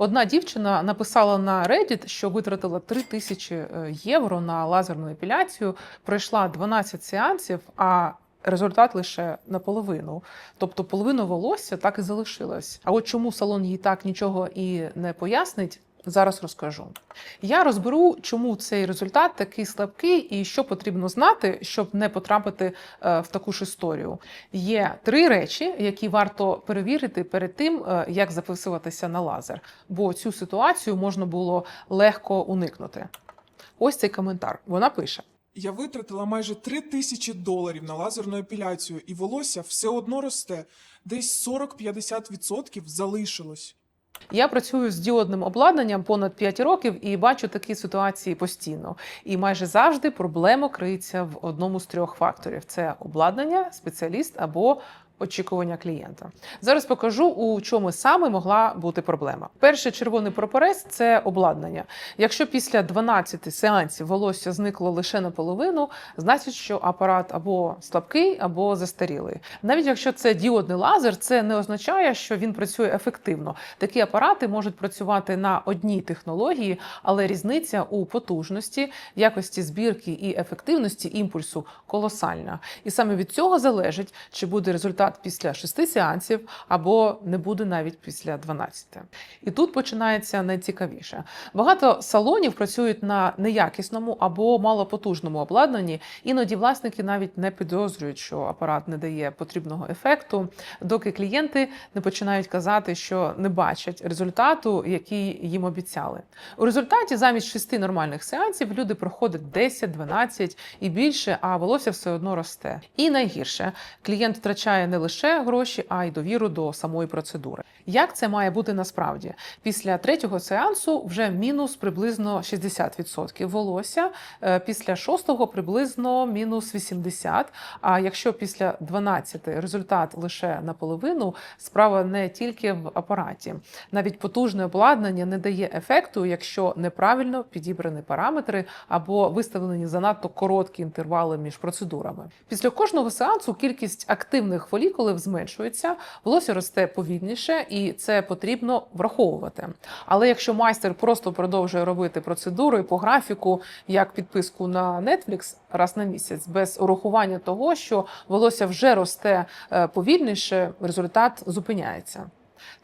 Одна дівчина написала на Reddit, що витратила 3 тисячі е, євро на лазерну епіляцію, пройшла 12 сеансів, а результат лише наполовину. Тобто половину волосся так і залишилось. А от чому салон їй так нічого і не пояснить, зараз розкажу. Я розберу, чому цей результат такий слабкий і що потрібно знати, щоб не потрапити е, в таку ж історію. Є три речі, які варто перевірити перед тим, е, як записуватися на лазер, бо цю ситуацію можна було легко уникнути. Ось цей коментар. Вона пише: Я витратила майже 3 тисячі доларів на лазерну епіляцію, і волосся все одно росте. Десь 40-50% залишилось. Я працюю з діодним обладнанням понад 5 років і бачу такі ситуації постійно. І майже завжди проблема криється в одному з трьох факторів: це обладнання, спеціаліст або очікування клієнта. Зараз покажу, у чому саме могла бути проблема. Перший червоний прапорець це обладнання. Якщо після 12 сеансів волосся зникло лише наполовину, значить, що апарат або слабкий, або застарілий. Навіть якщо це діодний лазер, це не означає, що він працює ефективно. Такі апарати можуть працювати на одній технології, але різниця у потужності, якості збірки і ефективності імпульсу колосальна. І саме від цього залежить, чи буде результат після шести сеансів або не буде навіть після 12. І тут починається найцікавіше. Багато салонів працюють на неякісному або малопотужному обладнанні. Іноді власники навіть не підозрюють, що апарат не дає потрібного ефекту, доки клієнти не починають казати, що не бачать результату, який їм обіцяли. У результаті замість шести нормальних сеансів люди проходять 10, 12 і більше, а волосся все одно росте. І найгірше клієнт втрачає не лише гроші, а й довіру до самої процедури. Як це має бути насправді? Після третього сеансу вже мінус приблизно 60% волосся, е, після шостого приблизно мінус 80%. А якщо після 12 результат лише наполовину, справа не тільки в апараті. Навіть потужне обладнання не дає ефекту, якщо неправильно підібрані параметри або виставлені занадто короткі інтервали між процедурами. Після кожного сеансу кількість активних фолікулів зменшується, волосся росте повільніше, і це потрібно враховувати. Але якщо майстер просто продовжує робити процедури по графіку, як підписку на Netflix раз на місяць, без урахування того, що волосся вже росте е, повільніше, результат зупиняється.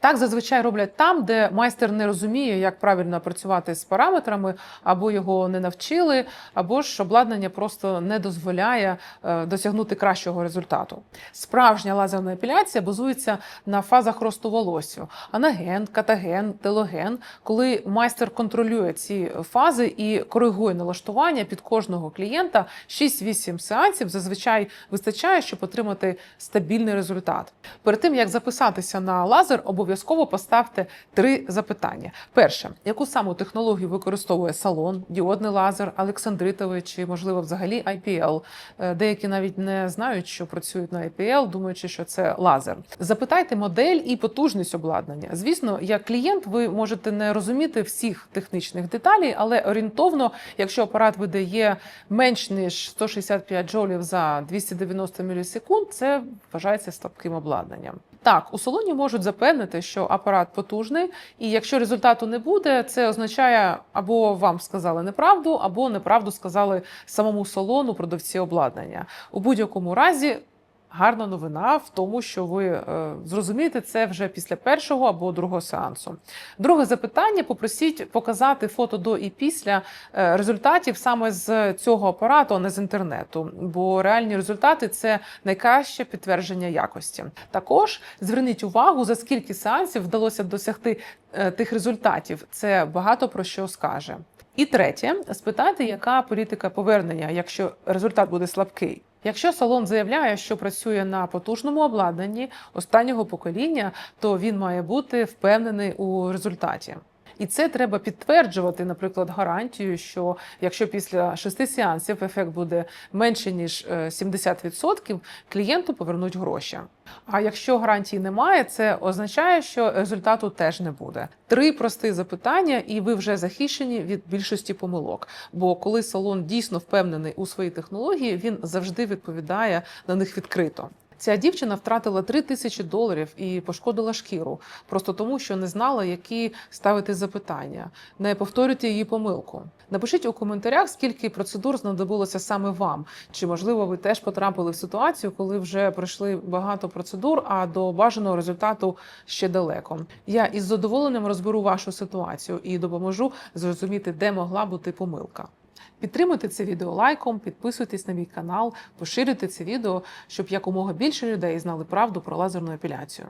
Так зазвичай роблять там, де майстер не розуміє, як правильно працювати з параметрами, або його не навчили, або ж обладнання просто не дозволяє е, досягнути кращого результату. Справжня лазерна епіляція базується на фазах росту волосся: анаген, катаген, телоген, коли майстер контролює ці фази і коригує налаштування під кожного клієнта. 6-8 сеансів зазвичай вистачає, щоб отримати стабільний результат. Перед тим як записатися на лазер, обов'язково поставте три запитання: перше, яку саму технологію використовує салон, діодний лазер, Олександритовий чи, можливо, взагалі IPL. Е, Деякі навіть не знають, що працюють на IPL, думаючи, що це лазер. Запитайте модель і потужність обладнання. Звісно, як клієнт, ви можете не розуміти всіх технічних деталей, але орієнтовно, якщо апарат видає менш ніж 165 джолів за 290 мілісекунд, це вважається слабким обладнанням. Так, у салоні можуть запевнити, що апарат потужний, і якщо результату не буде, це означає або вам сказали неправду, або неправду сказали самому салону продавці обладнання. У будь-якому разі. Гарна новина в тому, що ви е, зрозумієте це вже після першого або другого сеансу. Друге запитання: попросіть показати фото до і після е, результатів саме з цього апарату, а не з інтернету, бо реальні результати це найкраще підтвердження якості. Також зверніть увагу, за скільки сеансів вдалося досягти е, тих результатів. Це багато про що скаже. І третє, спитати, яка політика повернення, якщо результат буде слабкий. Якщо салон заявляє, що працює на потужному обладнанні останнього покоління, то він має бути впевнений у результаті. І це треба підтверджувати, наприклад, гарантію, що якщо після шести сеансів ефект буде менше ніж е, 70%, клієнту повернуть гроші. А якщо гарантії немає, це означає, що результату теж не буде. Три прості запитання, і ви вже захищені від більшості помилок. Бо коли салон дійсно впевнений у своїй технології, він завжди відповідає на них відкрито. Ця дівчина втратила 3 тисячі доларів і пошкодила шкіру, просто тому, що не знала, які ставити запитання. Не повторюйте її помилку. Напишіть у коментарях, скільки процедур знадобилося саме вам. Чи можливо ви теж потрапили в ситуацію, коли вже пройшли багато процедур, а до бажаного результату ще далеко. Я із задоволенням розберу вашу ситуацію і допоможу зрозуміти, де могла бути помилка. Підтримуйте це відео лайком, підписуйтесь на мій канал, поширюйте це відео, щоб якомога більше людей знали правду про лазерну епіляцію.